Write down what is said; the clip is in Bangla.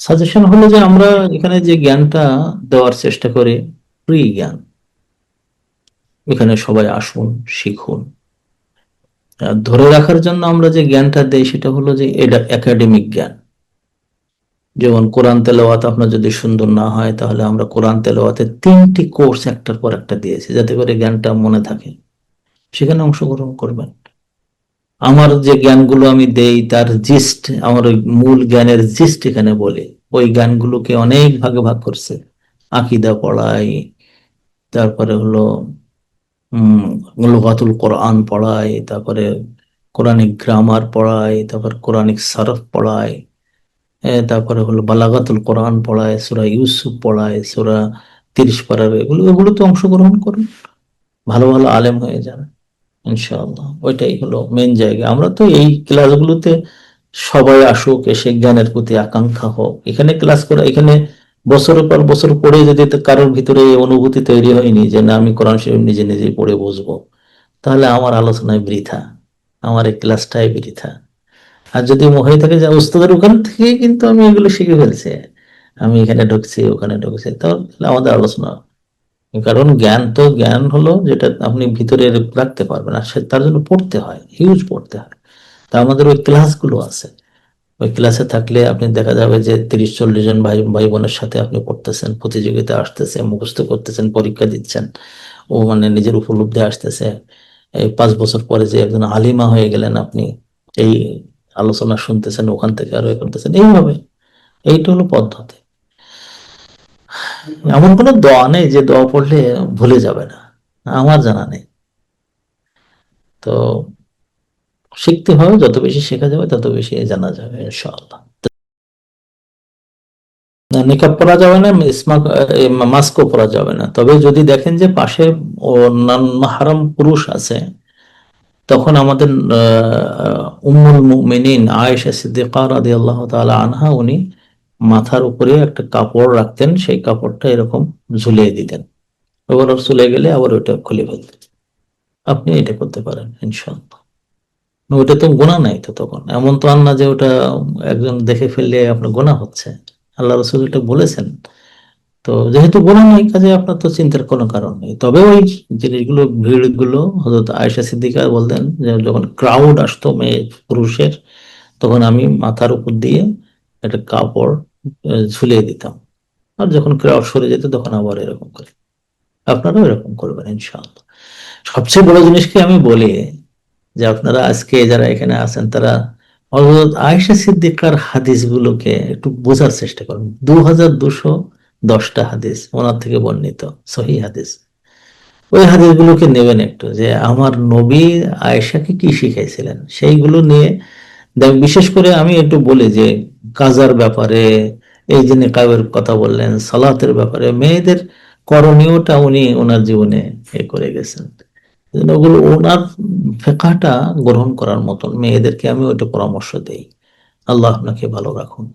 সাজেশন হলো যে আমরা এখানে যে জ্ঞানটা দেওয়ার চেষ্টা করি ফ্রি জ্ঞান এখানে সবাই আসুন, শিখুন। ধরে রাখার জন্য আমরা যে জ্ঞানটা দেই সেটা হলো যে এটা একাডেমিক জ্ঞান। যেমন কোরআন তেলাওয়াত আপনার যদি সুন্দর না হয়, তাহলে আমরা কোরআন তেলাওয়াতে তিনটি কোর্স একটার পর একটা দিয়েছি, যাতে করে জ্ঞানটা মনে থাকে। সেখানে অংশগ্রহণ করবেন। আমার যে জ্ঞানগুলো আমি দেই, তার জিস্ট আমার ওই মূল জ্ঞানের জিস্ট এখানে বলে। ওই জ্ঞানগুলোকে অনেক ভাগে ভাগ করছে। আকিদা পড়াই, তারপরে হলো, উম, লুগাতুল কোরআন পড়াই, তারপরে কোরআনিক গ্রামার পড়াই, তারপর কোরআনিক সরফ পড়াই তারপরে হলো বালাগাতুল কোরআন পড়ায় সুরা ইউসুফ পড়ায় সুরা তিরিশ পারার এগুলো এগুলো তো অংশগ্রহণ করুন। ভালো ভালো আলেম হয়ে যান। ইনশাআল্লাহ, ওইটাই হলো মেন জায়গা। আমরা তো এই ক্লাসগুলোতে সবাই আসুক, এসে জ্ঞানের প্রতি আকাঙ্ক্ষা হোক। এখানে ক্লাস করা, এখানে বছরের পর বছর পড়ে যদি কারোর ভিতরে এই অনুভূতি তৈরি হয়নি যে, না, আমি কোরআন শরীফ নিজে নিজেই পড়ে বসবো। তাহলে আমার আলোচনায় বৃথা, আমার এই ক্লাসটাই বৃথা। আর যদি হয়ে থাকে যে উস্তাদের ওখান থেকে কিন্তু আমি এগুলো শিখে ফেলছি, আমি এখানে ঢুকছি, ওখানে ঢুকছি, তাহলে আমাদের আলোচনা কারণ জ্ঞান তো জ্ঞান হলো যেটা আপনি ভিতরে রাখতে পারবেন আর তার জন্য পড়তে হয় হিউজ পড়তে হয়। তা আমাদের ওই ক্লাসগুলো আছে। ওই ক্লাসে থাকলে আপনি দেখা যাবে যে তিরিশ চল্লিশ জন ভাই ভাই বোনের সাথে আপনি পড়তেছেন, প্রতিযোগিতা আসতেছে, মুখস্থ করতেছেন, পরীক্ষা দিচ্ছেন, ও মানে নিজের উপলব্ধি আসতেছে। এই পাঁচ বছর পরে যে একজন আলিমা হয়ে গেলেন আপনি, এই আলোচনা শুনতেছেন, ওখান থেকে আরও করতেছেন এইভাবে, এইটা হলো পদ্ধতি। এমন কোনো দোয়া নেই যে দোয়া পড়লে ভুলে যাবে না। আমার জানা নেই। তো শিখতে হবে যত বেশি শেখা যাবে তত বেশি জানা যাবে ইনশাআল্লাহ। পরা যাবে না মাস্কও পরা যাবে না। তবে যদি দেখেন যে পাশে হারাম পুরুষ আছে তখন আমাদের আহ, উম্মুল মুমিনিন আয়েশা সিদ্দিকা রাদিয়াল্লাহু তাআলা আনহা উনি মাথার উপরে একটা কাপড় রাখতেন, সেই কাপড়টা এরকম ঝুলিয়ে দিতেন। ওর চলে গেলে আবার ওইটা খুলে ফেলতেন। আপনি এটা করতে পারেন, ইনশাআল্লাহ। ওটা তো গোনা নাই তো তখন। এমন তো আর না যে ওটা একজন দেখে ফেললে আপনার গোনা হচ্ছে। আল্লাহ রসুল এটা বলেছেন। তো যেহেতু গোনা নাই, কাজে আপনার তো চিন্তার কোনো কারণ নেই। তবে ওই জিনিসগুলো, ভিড়গুলো হজরত আয়েশা সিদ্দিকা বলতেন যে যখন ক্রাউড আসতো মেয়ে পুরুষের, তখন আমি মাথার উপর দিয়ে একটা কাপড় ঝুলিয়ে দিতাম। আর যখন ক্রাউড সরে যেত, তখন আবার এরকম করে। আপনারাও এরকম করবেন, ইনশাআল্লাহ। সবচেয়ে বড় জিনিসকে আমি বলি যে, আপনারা আজকে যারা এখানে আছেন, তারা হযরত আয়েশা সিদ্দিকার হাদিসগুলোকে একটু বোঝার চেষ্টা করুন। দু হাজার দুশো দশটা হাদিস ওনার থেকে বর্ণিত, সহি হাদিস। ওই হাদিসগুলোকে নেবেন একটু যে, আমার নবী আয়েশাকে কি শিখাইছিলেন? সেইগুলো নিয়ে, বিশেষ করে আমি একটু বলি যে কাজার ব্যাপারে, এই যে নিকাবের কথা বললেন, সালাতের ব্যাপারে, মেয়েদের করণীয়টা উনি ওনার জীবনে এ করে গেছেন। ওগুলো ওনার ফেকাটা গ্রহণ করার মতন, মেয়েদেরকে আমি ওইটা পরামর্শ দেই। আল্লাহ আপনাকে ভালো রাখুন।